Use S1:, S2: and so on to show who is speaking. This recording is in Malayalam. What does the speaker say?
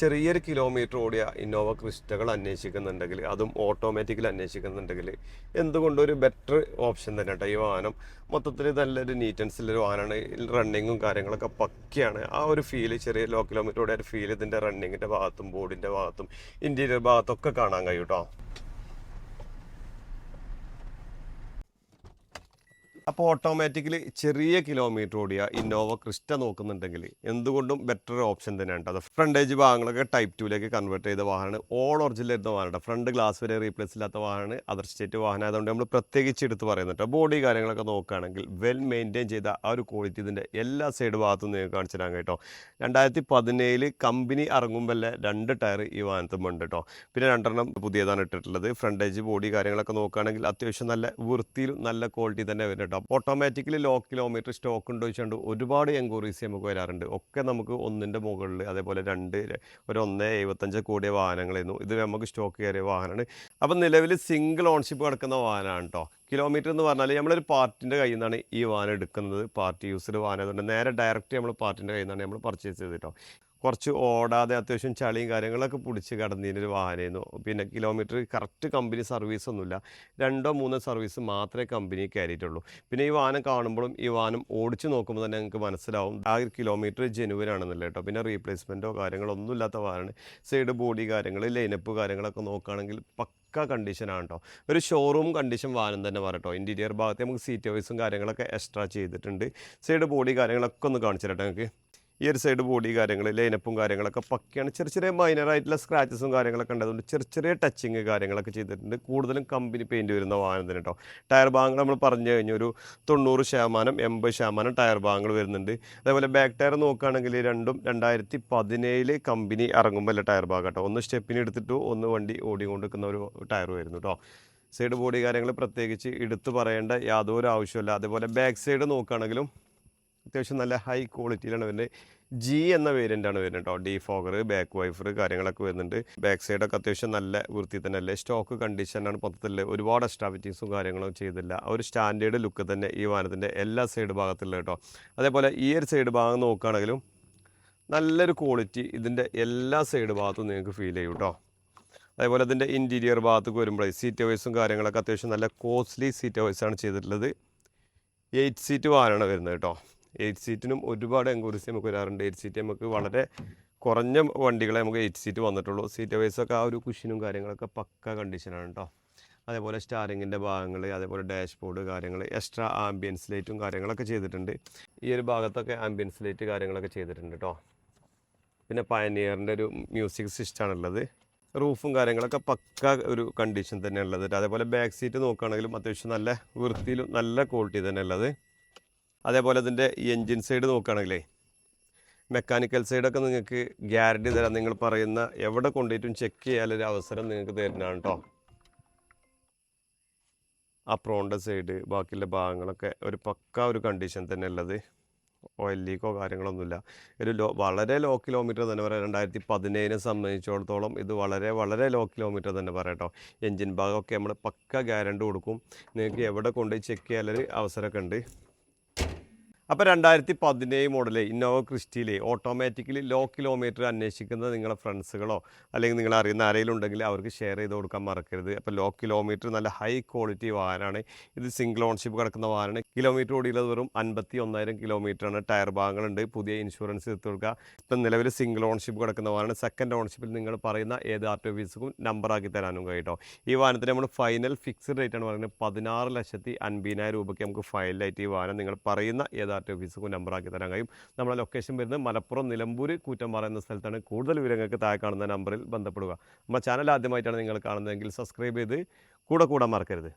S1: ചെറിയൊരു കിലോമീറ്റർ ഓടിയ ഇന്നോവ ക്രിസ്റ്റകൾ അന്വേഷിക്കുന്നുണ്ടെങ്കിൽ അതും ഓട്ടോമാറ്റിക്കൽ അന്വേഷിക്കുന്നുണ്ടെങ്കിൽ എന്തുകൊണ്ടും ഒരു ബെറ്റർ ഓപ്ഷൻ തന്നെ കേട്ടോ ഈ വാഹനം. മൊത്തത്തിൽ നല്ലൊരു നീറ്റൻസിലൊരു വാഹനമാണ്. റണ്ണിങ്ങും കാര്യങ്ങളൊക്കെ പക്കയാണ്. ആ ഒരു ഫീൽ ചെറിയ ലോ കിലോമീറ്റർ ഓടിയ ഒരു ഫീൽ ഇതിന്റെ റണ്ണിങ്ങിന്റെ ഭാഗത്തും ബോർഡിന്റെ ഭാഗത്തും ഇന്റീരിയർ ഭാഗത്തൊക്കെ കാണാൻ കഴിയും കേട്ടോ അപ്പോൾ ഓട്ടോമാറ്റിക്കലി ചെറിയ കിലോമീറ്റർ ഓടിയ ഇന്നോവ ക്രിസ്റ്റ നോക്കുന്നുണ്ടെങ്കിൽ എന്തുകൊണ്ടും ബെറ്റർ ഓപ്ഷൻ തന്നെയാണ് അത് ഏജ് ഭാഗങ്ങളൊക്കെ ടൈപ്പ് ടൂലേക്ക് കൺവേർട്ട് ചെയ്ത വാഹനമാണ്. ഓൾ ഒറിജിനൽ ഇരുന്ന വാഹനമാണ് ഫ്രണ്ട് ഗ്ലാസ് വരെ റീപ്ലേസ് ഇല്ലാത്ത വാഹനമാണ്. അതർ സ്റ്റേറ്റ് വാഹനം ആയതുകൊണ്ട് നമ്മൾ പ്രത്യേകിച്ച് എടുത്ത് പറയുന്നുണ്ട് ബോഡി കാര്യങ്ങളൊക്കെ നോക്കുകയാണെങ്കിൽ വെൽ മെയിന്റെയിൻ ചെയ്ത ആ ഒരു ക്വാളിറ്റി ഇതിന്റെ എല്ലാ സൈഡ് ഭാഗത്തും നിങ്ങൾക്ക് കാണിച്ചു തരാൻ കേട്ടോ. രണ്ടായിരത്തി പതിനേഴിൽ കമ്പനി ഇറങ്ങുമ്പോൾ രണ്ട് ടയർ ഈ വാഹനത്തും ഉണ്ട് കേട്ടോ പിന്നെ രണ്ടെണ്ണം പുതിയതാണ് ഇട്ടിട്ടുള്ളത്. ഫ്രണ്ടേജ് ബോഡി കാര്യങ്ങളൊക്കെ നോക്കുകയാണെങ്കിൽ അത്യാവശ്യം നല്ല വൃത്തിയിലും നല്ല ക്വാളിറ്റി തന്നെ വരും ഓട്ടോമാറ്റിക്കലി ലോ കിലോമീറ്റർ സ്റ്റോക്ക് ഉണ്ടോ വെച്ചുകൊണ്ട് ഒരുപാട് എൻക്വയറീസ് നമുക്ക് വരാറുണ്ട്. ഒക്കെ നമുക്ക് ഒന്നിന്റെ മുകളിൽ അതേപോലെ രണ്ട് ഒരു ഒന്ന് എഴുപത്തഞ്ച് കൂടിയ വാഹനങ്ങളായിരുന്നു. ഇത് നമുക്ക് സ്റ്റോക്ക് കയറിയ വാഹനമാണ്. അപ്പം നിലവിൽ സിംഗിൾ ഓൺഷിപ്പ് കിടക്കുന്ന വാഹനമാണ് കേട്ടോ കിലോമീറ്റർ എന്ന് പറഞ്ഞാൽ നമ്മളൊരു പാർട്ടിന്റെ കയ്യിൽ നിന്നാണ് ഈ വാഹനം എടുക്കുന്നത്. പാർട്ടി യൂസ്ഡ് വാഹനം അതുകൊണ്ട് നേരെ ഡയറക്റ്റ് നമ്മൾ പാർട്ടിന്റെ കയ്യിൽ നിന്നാണ് നമ്മൾ പർച്ചേസ് ചെയ്തിട്ടോ കുറച്ച് ഓടാതെ അത്യാവശ്യം ചളിയും കാര്യങ്ങളൊക്കെ പിടിച്ച് കിടന്നതിനൊരു വാഹനമായിരുന്നു. പിന്നെ കിലോമീറ്റർ കറക്റ്റ് കമ്പനി സർവീസ് ഒന്നുമില്ല. രണ്ടോ മൂന്നോ സർവീസ് മാത്രമേ കമ്പനി കയറിയിട്ടുള്ളൂ. പിന്നെ ഈ വാഹനം കാണുമ്പോഴും ഈ വാഹനം ഓടിച്ച് നോക്കുമ്പോൾ തന്നെ ഞങ്ങൾക്ക് മനസ്സിലാവും. ആ ഒരു കിലോമീറ്റർ ജെനുവൻ കേട്ടോ. പിന്നെ റീപ്ലേസ്മെന്റോ കാര്യങ്ങളോ ഒന്നും ഇല്ലാത്ത വാഹനമാണ് സൈഡ് ബോഡി കാര്യങ്ങൾ ലൈനപ്പ് കാര്യങ്ങളൊക്കെ നോക്കുകയാണെങ്കിൽ പക്ക കണ്ടീഷനാണ് കേട്ടോ. ഒരു ഷോറൂം കണ്ടീഷൻ വാഹനം തന്നെ പറയട്ടോ ഇന്റീരിയർ ഭാഗത്ത് നമുക്ക് സീറ്റ് വൈസും കാര്യങ്ങളൊക്കെ എക്സ്ട്രാ ചെയ്തിട്ടുണ്ട്. സൈഡ് ബോഡി കാര്യങ്ങളൊക്കെ ഒന്ന് കാണിച്ചു തരട്ടെ നിങ്ങൾക്ക് ഈ ഒരു സൈഡ് ബോഡി കാര്യങ്ങൾ ലൈനപ്പും കാര്യങ്ങളൊക്കെ പക്കയാണ്. ചെറിയ ചെറിയ മൈനറായിട്ടുള്ള സ്ക്രാച്ചസും കാര്യങ്ങളൊക്കെ ഉണ്ട്. അതുകൊണ്ട് ചെറിയ ചെറിയ ടച്ചിങ് കാര്യങ്ങളൊക്കെ ചെയ്തിട്ടുണ്ട്. കൂടുതലും കമ്പനി പെയിന്റ് വരുന്ന വാഹനത്തിന് കേട്ടോ ടയർ ഭാഗങ്ങൾ നമ്മൾ പറഞ്ഞു കഴിഞ്ഞാൽ ഒരു തൊണ്ണൂറ് ശതമാനം എൺപത് ശതമാനം ടയർ ഭാഗങ്ങൾ വരുന്നുണ്ട്. അതേപോലെ ബാക്ക് ടയർ നോക്കുകയാണെങ്കിൽ രണ്ടും രണ്ടായിരത്തി പതിനേഴിൽ കമ്പനി ഇറങ്ങുമ്പോൾ അല്ല ടയർ ഭാഗം കേട്ടോ ഒന്ന് സ്റ്റെപ്പിന് എടുത്തിട്ട് ഒന്ന് വണ്ടി ഓടിക്കൊണ്ടിരിക്കുന്ന ഒരു ടയർ വരുന്നു കേട്ടോ സൈഡ് ബോഡി കാര്യങ്ങൾ പ്രത്യേകിച്ച് എടുത്തു പറയേണ്ട യാതൊരു ആവശ്യമില്ല അതേപോലെ ബാക്ക് സൈഡ് നോക്കുകയാണെങ്കിലും അത്യാവശ്യം നല്ല ഹൈ ക്വാളിറ്റിയിലാണ് വരുന്നത്. ജി എന്ന വേരിയന്റാണ് വരുന്നത് കേട്ടോ ഡി ഫോഗർ ബാക്ക് വൈഫർ കാര്യങ്ങളൊക്കെ വരുന്നുണ്ട്. ബാക്ക് സൈഡൊക്കെ അത്യാവശ്യം നല്ല വൃത്തി തന്നെ അല്ലേ? സ്റ്റോക്ക് കണ്ടീഷനാണ് മൊത്തത്തിൽ ഒരുപാട് എക്സ്ട്രാ ഫിറ്റിങ്സും കാര്യങ്ങളും ചെയ്തില്ല. ആ ഒരു സ്റ്റാൻഡേർഡ് ലുക്ക് തന്നെ ഈ വാഹനത്തിന്റെ എല്ലാ സൈഡ് ഭാഗത്തുള്ള കേട്ടോ അതേപോലെ ഈ ഒരു സൈഡ് ഭാഗം നോക്കുകയാണെങ്കിലും നല്ലൊരു ക്വാളിറ്റി ഇതിന്റെ എല്ലാ സൈഡ് ഭാഗത്തും നിങ്ങൾക്ക് ഫീൽ ചെയ്യും കേട്ടോ അതേപോലെ ഇതിന്റെ ഇന്റീരിയർ ഭാഗത്തേക്ക് വരുമ്പോഴേ സീറ്റ് വൈസും കാര്യങ്ങളൊക്കെ അത്യാവശ്യം നല്ല കോസ്റ്റ്ലി സീറ്റ് വൈസാണ് ചെയ്തിട്ടുള്ളത്. എയ്റ്റ് സീറ്റ് വാഹനമാണ് വരുന്നത് കേട്ടോ എയ്റ്റ് സീറ്റിനും ഒരുപാട് എൻക്വയറീസ് നമുക്ക് വരാറുണ്ട്. എയ്റ്റ് സീറ്റ് നമുക്ക് വളരെ കുറഞ്ഞ വണ്ടികളെ നമുക്ക് എയ്റ്റ് സീറ്റ് വന്നിട്ടുള്ളൂ. സീറ്റ് വൈസൊക്കെ ആ ഒരു കുഷനും കാര്യങ്ങളൊക്കെ പക്ക കണ്ടീഷനാണ് കേട്ടോ അതേപോലെ സ്റ്റാറിങ്ങിന്റെ ഭാഗങ്ങൾ അതേപോലെ ഡാഷ്ബോർഡ് കാര്യങ്ങൾ എക്സ്ട്രാ ആംബിയൻസ് ലൈറ്റും കാര്യങ്ങളൊക്കെ ചെയ്തിട്ടുണ്ട്. ഈ ഒരു ഭാഗത്തൊക്കെ ആംബിയൻസ് ലൈറ്റ് കാര്യങ്ങളൊക്കെ ചെയ്തിട്ടുണ്ട് കേട്ടോ പിന്നെ പയനിയറിന്റെ ഒരു മ്യൂസിക് സിസ്റ്റമാണുള്ളത് റൂഫും കാര്യങ്ങളൊക്കെ പക്ക ഒരു കണ്ടീഷൻ തന്നെ ഉള്ളത്. അതേപോലെ ബാക്ക് സീറ്റ് നോക്കുകയാണെങ്കിലും അത്യാവശ്യം നല്ല വൃത്തിയിലും നല്ല ക്വാളിറ്റി തന്നെ ഉള്ളത്. അതേപോലെ അതിന്റെ എൻജിൻ സൈഡ് നോക്കുകയാണെങ്കിലേ മെക്കാനിക്കൽ സൈഡൊക്കെ നിങ്ങൾക്ക് ഗ്യാരണ്ടി തരാം. നിങ്ങൾ പറയുന്ന എവിടെ കൊണ്ടുപോയിട്ടും ചെക്ക് ചെയ്യാനൊരു അവസരം നിങ്ങൾക്ക് തരുന്നതാണ് കേട്ടോ ആ പ്രോണിന്റെ സൈഡ് ബാക്കിയുള്ള ഭാഗങ്ങളൊക്കെ ഒരു പക്ക ഒരു കണ്ടീഷൻ തന്നെ ഉള്ളത്. ഓയിൽ ലീക്കോ കാര്യങ്ങളൊന്നുമില്ല. ഒരു ലോ വളരെ ലോ കിലോമീറ്റർ തന്നെ പറയാം. രണ്ടായിരത്തി പതിനേഴിനെ സംബന്ധിച്ചിടത്തോളം ഇത് വളരെ വളരെ ലോ കിലോമീറ്റർ തന്നെ പറയാം കേട്ടോ എൻജിൻ ഭാഗമൊക്കെ നമ്മൾ പക്ക ഗ്യാരണ്ടി കൊടുക്കും. നിങ്ങൾക്ക് എവിടെ കൊണ്ടുപോയി ചെക്ക് ചെയ്യാനൊരു അവസരമൊക്കെ ഉണ്ട്. അപ്പോൾ രണ്ടായിരത്തി പതിനേഴ് മോഡൽ ഇന്നോവ ക്രിസ്റ്റിയിലെ ഓട്ടോമാറ്റിക്കലി ലോ കിലോമീറ്റർ അന്വേഷിക്കുന്ന നിങ്ങളുടെ ഫ്രണ്ട്സുകളോ അല്ലെങ്കിൽ നിങ്ങൾ അറിയുന്ന ആരെങ്കിലും ഉണ്ടെങ്കിൽ അവർക്ക് ഷെയർ ചെയ്ത് കൊടുക്കാൻ മറക്കരുത്. അപ്പോൾ ലോ കിലോമീറ്റർ നല്ല ഹൈ ക്വാളിറ്റി വാഹനമാണ്. ഇത് സിംഗിൾ ഓൺഷിപ്പ് കിടക്കുന്ന വാഹനമാണ്. കിലോമീറ്റർ ഓടിയുള്ളത് വെറും അൻപത്തി ഒന്നായിരം കിലോമീറ്ററാണ്. ടയർ ഭാഗങ്ങളുണ്ട്. പുതിയ ഇൻഷുറൻസ് എടുത്ത് കൊടുക്കുക. ഇപ്പം നിലവിൽ സിംഗിൾ ഓൺഷിപ്പ് കിടക്കുന്ന വാഹനം സെക്കൻഡ് ഓൺഷിപ്പിൽ നിങ്ങൾ പറയുന്ന ഏത് ആർ ടി ഓഫീസും നമ്പറാക്കി തരാനും കഴിയട്ടോ ഈ വാഹനത്തിന് നമ്മൾ ഫൈനൽ ഫിക്സ്ഡ് റേറ്റ് ആണ് പറയുന്നത്. പതിനാറ് ലക്ഷത്തി അൻപതിനായിരം രൂപയ്ക്ക് നമുക്ക് ഫൈനലായിട്ട് ഈ വാഹനം നിങ്ങൾ പറയുന്ന ഏത് ആർ ടി ഓഫീസും നമ്പറാക്കി തരാൻ കഴിയും. നമ്മളെ ലൊക്കേഷൻ വരുന്നത് മലപ്പുറം നിലമ്പൂർ കൂറ്റമ്പാറ എന്ന സ്ഥലത്താണ്. കൂടുതൽ വിവരങ്ങൾക്ക് താഴെ കാണുന്ന നമ്പറിൽ ബന്ധപ്പെടുക. നമ്മുടെ ചാനൽ ആദ്യമായിട്ടാണ് നിങ്ങൾ കാണുന്നതെങ്കിൽ സബ്സ്ക്രൈബ് ചെയ്ത് കൂടെ കൂടാൻ മറക്കരുത്.